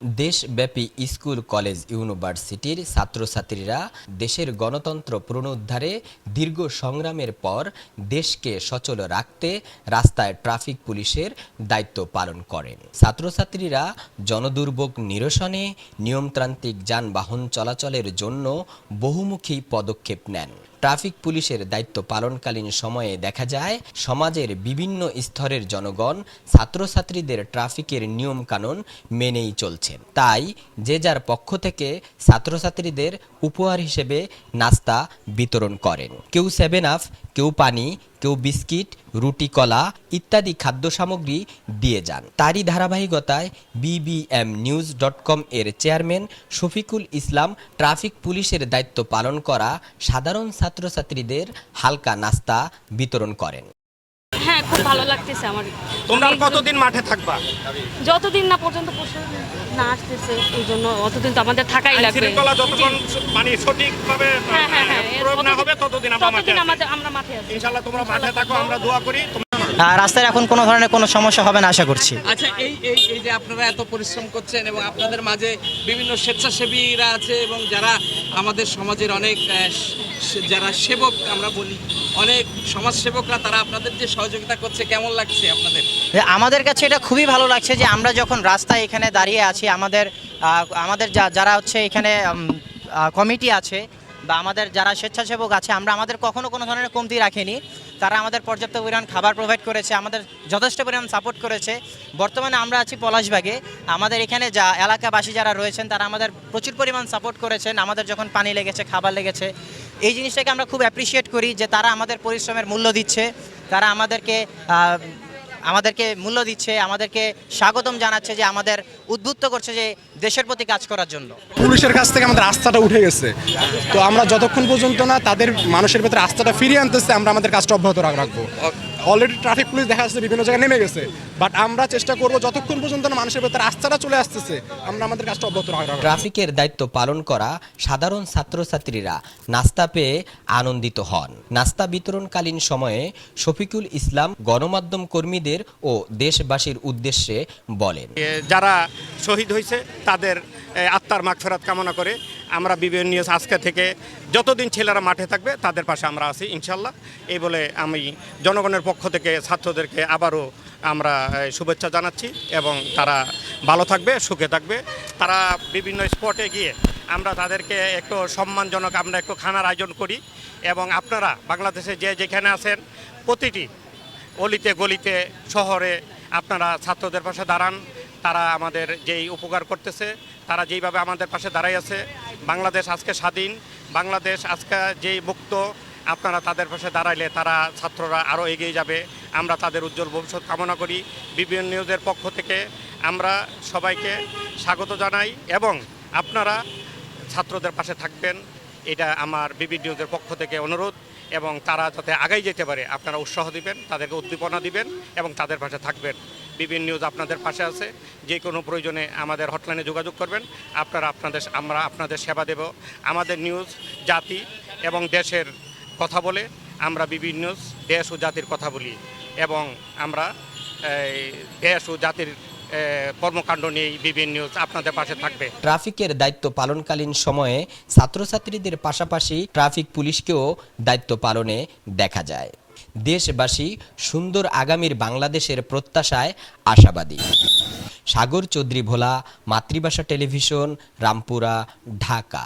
দেশব্যাপী school, college, ইউনিভার্সিটির ছাত্রছাত্রীরা দেশের গণতন্ত্র পুনরুদ্ধারে দীর্ঘ সংগ্রামের পর দেশকে সচল রাখতে রাস্তায় ট্রাফিক পুলিশের দায়িত্ব পালন করেন। ছাত্রছাত্রীরা জনদুর্ভোগ নিরসনে নিয়মতান্ত্রিক যানবাহন চলাচলের জন্য বহুমুখী পদক্ষেপ নেন। ট্রাফিক পুলিশের দায়িত্ব পালনকালীন সময়ে দেখা যায়, সমাজের বিভিন্ন স্তরের জনগণ ছাত্রছাত্রীদের ট্রাফিকের নিয়মকানুন মেনেই চলছেন তাই যে যার পক্ষ থেকে ছাত্রছাত্রীদের উপহার হিসেবে নাস্তা বিতরণ করেন। কেউ সেভেন আপ, কেউ পানি কেউ বিস্কিট, রুটি, কলা ইত্যাদি খাদ্য সামগ্রী দিয়ে যান। তারই ধারাবাহিকতায় বিবিএম নিউজ ডট কম এর চেয়ারম্যান শফিকুল ইসলাম ট্রাফিক পুলিশের দায়িত্ব পালন করা সাধারণ ছাত্রছাত্রীদের হালকা নাস্তা বিতরণ করেন। ভালো লাগতেছে আমার। তোমরা কতদিন মাঠে থাকবা? যতদিন না পর্যন্ত না আসতেছে এই জন্য অতদিন তো আমাদের থাকাই লাগবে। শৃঙ্খলা যতক্ষণ মানে সঠিকভাবে হ্যাঁ হ্যাঁ হ্যাঁ এর প্রয়োগ না হবে ততদিন- আমরা মাঠে। আমাদের আমরা মাঠে আছি। ইনশাল্লাহ তোমরা মাঠে থাকো আমরা দোয়া করি। তোমরা রাস্তায় এখন কোনো ধরনের কোনো সমস্যা হবে না আশা করছি। আচ্ছা এই এই এই যে আপনারা এত পরিশ্রম করছেন এবং আপনাদের মাঝে বিভিন্ন স্বেচ্ছাসেবীরা আছে এবং যারা আমাদের সমাজের অনেক যারা সেবক, আমরা বলি, অনেক সমাজসেবকরা, তারা আপনাদের যে সহযোগিতা করছে, কেমন লাগছে আপনাদের? আমাদের কাছে এটা খুবই ভালো লাগছে যে আমরা যখন রাস্তায় এখানে দাঁড়িয়ে আছি, আমাদের আমাদের যারা হচ্ছে এখানে কমিটি আছে বা আমাদের যারা স্বেচ্ছাসেবক আছে, আমরা আমাদের কখনো কোনো ধরনের কমতি রাখিনি। তারা আমাদের পর্যাপ্ত পরিমাণ খাবার প্রোভাইড করেছে, আমাদের যথেষ্ট পরিমাণ সাপোর্ট করেছে। বর্তমানে আমরা আছি পলাশবাগে। আমাদের এখানে যা এলাকাবাসী যারা রয়েছেন, তারা আমাদের প্রচুর পরিমাণ সাপোর্ট করেছেন। আমাদের যখন পানি লেগেছে, খাবার লেগেছে এই জিনিসটাকে আমরা খুব অ্যাপ্রিসিয়েট করি যে তারা আমাদের পরিশ্রমের মূল্য দিচ্ছে, তারা আমাদেরকে আমাদেরকে মূল্য দিচ্ছে, আমাদেরকে স্বাগতম জানাচ্ছে যে আমাদের উদ্বুদ্ধ করছে যে দেশের প্রতি কাজ করার জন্য। পুলিশের কাছ থেকে আমাদের আস্থাটা উঠে গেছে। তো আমরা যতক্ষণ পর্যন্ত না তাদের মানুষের ভেতরে আস্থাটা ফিরিয়ে আনতেছে, আমরা আমাদের কাজটা অব্যাহত রাখব। অলরেডি ট্রাফিক পুলিশ দেখা যাচ্ছে বিভিন্ন জায়গায় নেমে গেছে। বাট আমরা চেষ্টা করব যতক্ষণ পর্যন্ত না মানুষের ভেতরে আস্থাটা চলে আসতেছে আমরা আমাদের কাজটা অব্যাহত রাখ- রাখব ট্রাফিকের দায়িত্ব পালন করা সাধারণ ছাত্রছাত্রীরা নাস্তা পেয়ে আনন্দিত হন। নাস্তা বিতরণকালীন সময়ে শফিকুল ইসলাম গণমাধ্যম কর্মীদের ও দেশবাসীর উদ্দেশ্যে বলেন। যারা শহীদ হয়েছে তাদের আত্মার মাগফেরাত কামনা করে। আমরা বিভিন্ন নিউজ আজকে থেকে যতদিন ছেলেরা মাঠে থাকবে, তাদের পাশে আমরা আছি, ইনশাল্লাহ। এই বলে আমি জনগণের পক্ষ থেকে ছাত্রদেরকে আবারও আমরা শুভেচ্ছা জানাচ্ছি এবং তারা ভালো থাকবে, সুখে থাকবে। তারা বিভিন্ন স্পটে গিয়ে আমরা তাদেরকে একটু সম্মানজনক আমরা একটু খানার আয়োজন করি এবং আপনারা বাংলাদেশে যে যেখানে আছেন, প্রতিটি অলিতে গলিতে শহরে আপনারা ছাত্রদের পাশে দাঁড়ান। তারা আমাদের যেই উপকার করতেছে তারা যেইভাবে আমাদের পাশে দাঁড়াই আছে, বাংলাদেশ আজকে স্বাধীন, বাংলাদেশ আজকে যেই মুক্ত, আপনারা তাদের পাশে দাঁড়াইলে তারা ছাত্ররা আরও এগিয়ে যাবে। আমরা তাদের উজ্জ্বল ভবিষ্যৎ কামনা করি। বিভিন্ন নিউজের পক্ষ থেকে আমরা সবাইকে স্বাগত জানাই এবং আপনারা ছাত্রদের পাশে থাকবেন। এটা আমার বিবি নিউজের পক্ষ থেকে অনুরোধ এবং তারা যাতে আগাই যেতে পারে, আপনারা উৎসাহ দিবেন, তাদেরকে উদ্দীপনা দিবেন এবং তাদের পাশে থাকবেন। বিবিন নিউজ আপনাদের পাশে আছে। যে কোনো প্রয়োজনে আমাদের হটলাইনে যোগাযোগ করবেন। আপনারা আপনাদের আমরা আপনাদের সেবা দেব। আমাদের নিউজ জাতি এবং দেশের কথা বলে আমরা বিভিন্ন নিউজ দেশ ও জাতির কথা বলি এবং আমরা দেশ ও জাতির কর্মকাণ্ড নিয়েই বিবিন নিউজ আপনাদের পাশে থাকবে। ট্রাফিকের দায়িত্ব পালনকালীন সময়ে ছাত্রছাত্রীদের পাশাপাশি ট্রাফিক পুলিশকেও দায়িত্ব পালনে দেখা যায়। দেশবাসী সুন্দর আগামীর বাংলাদেশের প্রত্যাশায় আশাবাদী। সাগর চৌধুরী ভোলা মাতৃভাষা টেলিভিশন রামপুরা ঢাকা।